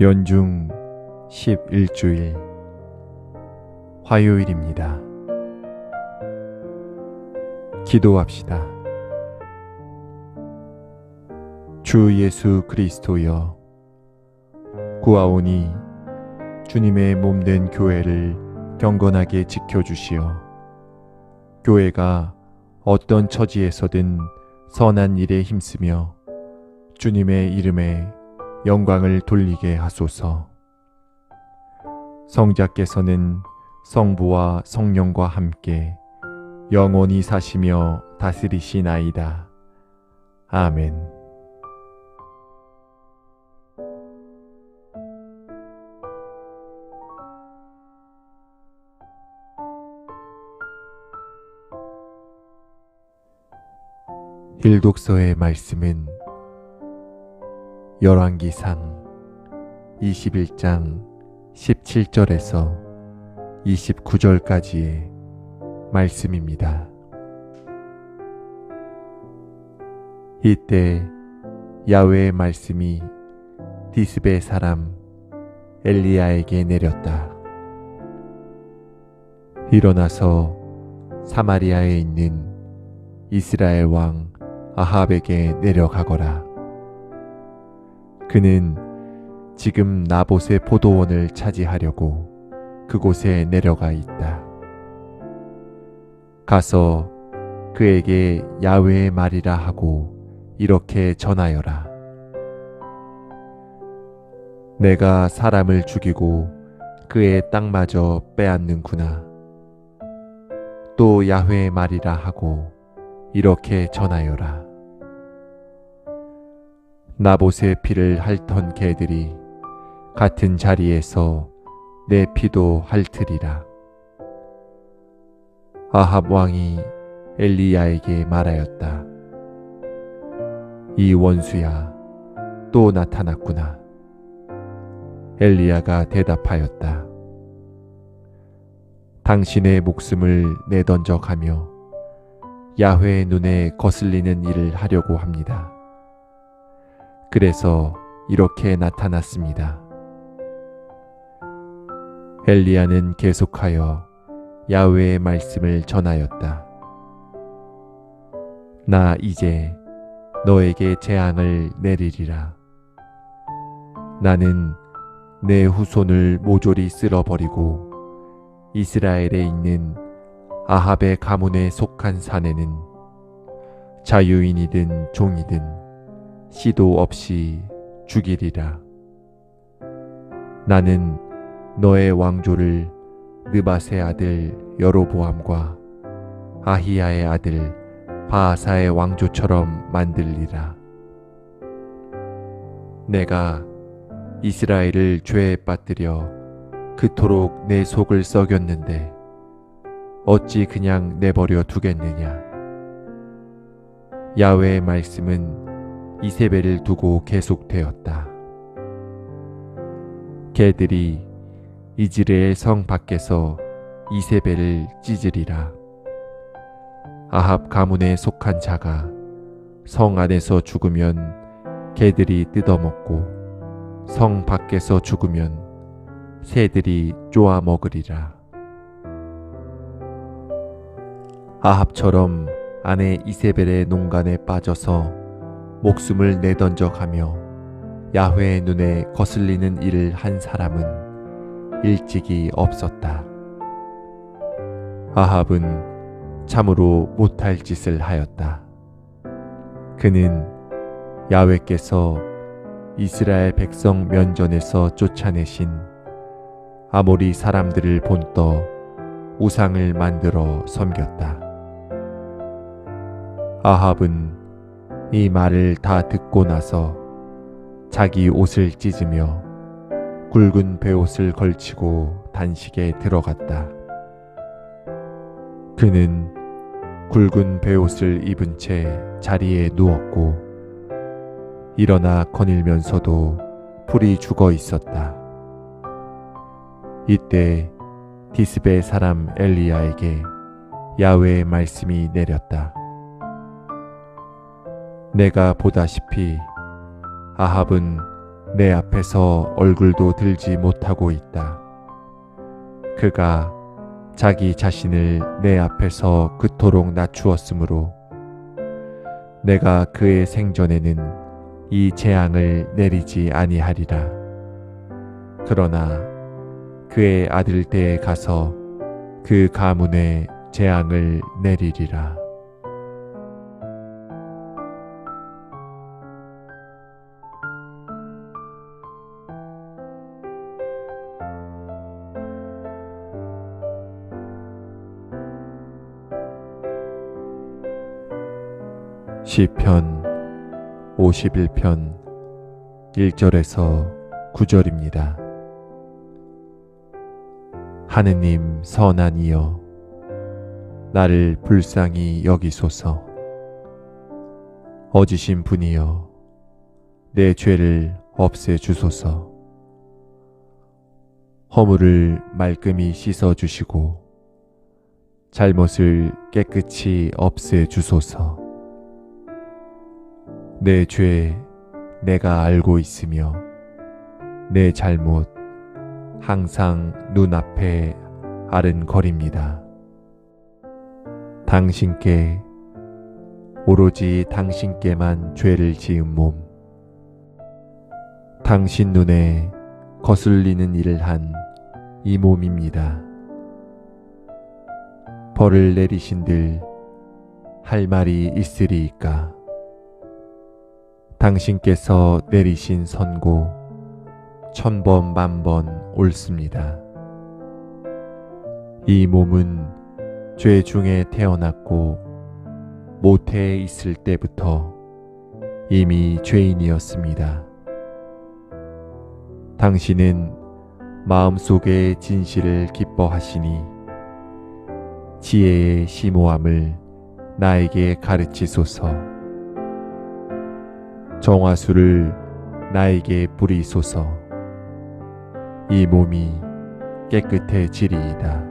연중 11주일 화요일입니다. 기도합시다. 주 예수 그리스도여 구하오니 주님의 몸된 교회를 경건하게 지켜주시어 교회가 어떤 처지에서든 선한 일에 힘쓰며 주님의 이름에 영광을 돌리게 하소서. 성자께서는 성부와 성령과 함께 영원히 사시며 다스리시나이다. 아멘. 일독서의 말씀은 열왕기상 21장 17절에서 29절까지의 말씀입니다. 이때 야외의 말씀이 디스베 사람 엘리야에게 내렸다. 일어나서 사마리아에 있는 이스라엘 왕 아합에게 내려가거라. 그는 지금 나봇의 포도원을 차지하려고 그곳에 내려가 있다. 가서 그에게 야외의 말이라 하고 이렇게 전하여라. 내가 사람을 죽이고 그의 땅마저 빼앗는구나. 또 야훼의 말이라 하고 이렇게 전하여라. 나봇의 피를 핥던 개들이 같은 자리에서 내 피도 핥으리라. 아합 왕이 엘리야에게 말하였다. 이 원수야, 또 나타났구나. 엘리야가 대답하였다. 당신의 목숨을 내던져 가며 야훼의 눈에 거슬리는 일을 하려고 합니다. 그래서 이렇게 나타났습니다. 엘리야는 계속하여 야외의 말씀을 전하였다. 나 이제 너에게 재앙을 내리리라. 나는 내 후손을 모조리 쓸어버리고 이스라엘에 있는 아합의 가문에 속한 사내는 자유인이든 종이든 시도 없이 죽이리라. 나는 너의 왕조를 느바세 아들 여로보암과 아히야의 아들 바하사의 왕조처럼 만들리라. 내가 이스라엘을 죄에 빠뜨려 그토록 내 속을 썩였는데 어찌 그냥 내버려 두겠느냐. 야외의 말씀은 이세벨을 두고 계속되었다. 개들이 이즈레엘 성 밖에서 이세벨을 찢으리라. 아합 가문에 속한 자가 성 안에서 죽으면 개들이 뜯어먹고 성 밖에서 죽으면 새들이 쪼아 먹으리라. 아합처럼 아내 이세벨의 농간에 빠져서 목숨을 내던져 가며 야훼의 눈에 거슬리는 일을 한 사람은 일찍이 없었다. 아합은 참으로 못할 짓을 하였다. 그는 야훼께서 이스라엘 백성 면전에서 쫓아내신 아모리 사람들을 본떠 우상을 만들어 섬겼다. 아합은 이 말을 다 듣고 나서 자기 옷을 찢으며 굵은 베옷을 걸치고 단식에 들어갔다. 그는 굵은 베옷을 입은 채 자리에 누웠고 일어나 거닐면서도 풀이 죽어 있었다. 이때 디스베 사람 엘리야에게 야외의 말씀이 내렸다. 내가 보다시피 아합은 내 앞에서 얼굴도 들지 못하고 있다. 그가 자기 자신을 내 앞에서 그토록 낮추었으므로 내가 그의 생전에는 이 재앙을 내리지 아니하리라. 그러나 그의 아들 때에 가서 그 가문에 재앙을 내리리라. 시편 51편 1절에서 9절입니다. 하느님 선한 이여 나를 불쌍히 여기소서. 어지신 분이여 내 죄를 없애 주소서. 허물을 말끔히 씻어 주시고 잘못을 깨끗이 없애 주소서 내 죄 내가 알고 있으며 내 잘못 항상 눈앞에 아른거립니다. 당신께 오로지 당신께만 죄를 지은 몸 당신 눈에 거슬리는 일을 한 이 몸입니다. 벌을 내리신들 할 말이 있으리이까 당신께서 내리신 선고 천번 만번 옳습니다. 이 몸은 죄 중에 태어났고 모태에 있을 때부터 이미 죄인이었습니다. 당신은 마음속의 진실을 기뻐하시니 지혜의 심오함을 나에게 가르치소서. 정화수를 나에게 뿌리소서. 이 몸이 깨끗해지리이다.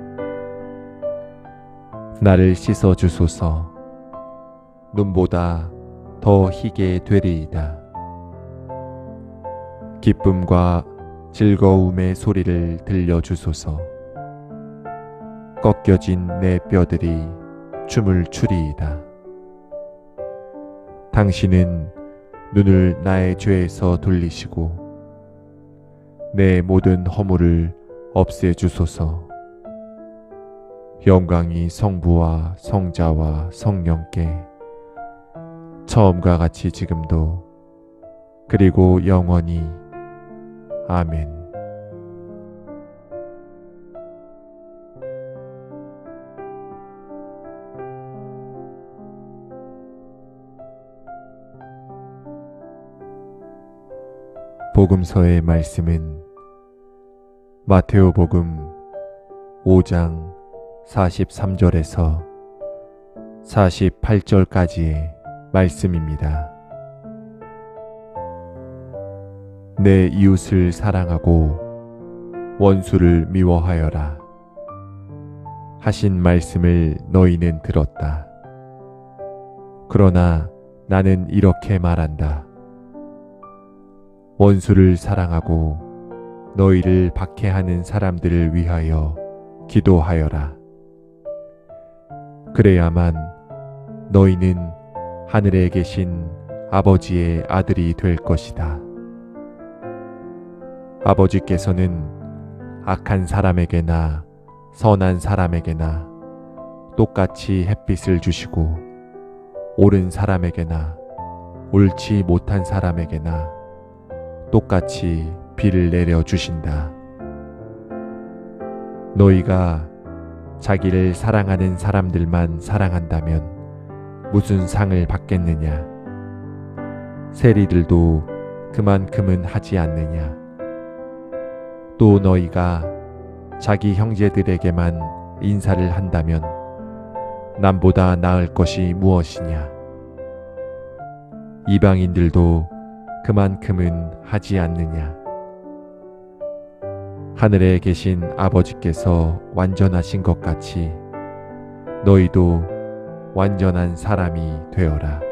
나를 씻어 주소서. 눈보다 더 희게 되리이다. 기쁨과 즐거움의 소리를 들려주소서. 꺾여진 내 뼈들이 춤을 추리이다. 당신은 눈을 나의 죄에서 돌리시고 내 모든 허물을 없애 주소서. 영광이 성부와 성자와 성령께 처음과 같이 지금도 그리고 영원히 아멘. 복음서의 말씀은 마테오복음 5장 43절에서 48절까지의 말씀입니다. 내 이웃을 사랑하고 원수를 미워하여라. 하신 말씀을 너희는 들었다. 그러나 나는 이렇게 말한다. 원수를 사랑하고 너희를 박해하는 사람들을 위하여 기도하여라. 그래야만 너희는 하늘에 계신 아버지의 아들이 될 것이다. 아버지께서는 악한 사람에게나 선한 사람에게나 똑같이 햇빛을 주시고 옳은 사람에게나 옳지 못한 사람에게나 똑같이 비를 내려 주신다. 너희가 자기를 사랑하는 사람들만 사랑한다면 무슨 상을 받겠느냐? 세리들도 그만큼은 하지 않느냐? 또 너희가 자기 형제들에게만 인사를 한다면 남보다 나을 것이 무엇이냐? 이방인들도 그만큼은 하지 않느냐? 하늘에 계신 아버지께서 완전하신 것 같이 너희도 완전한 사람이 되어라.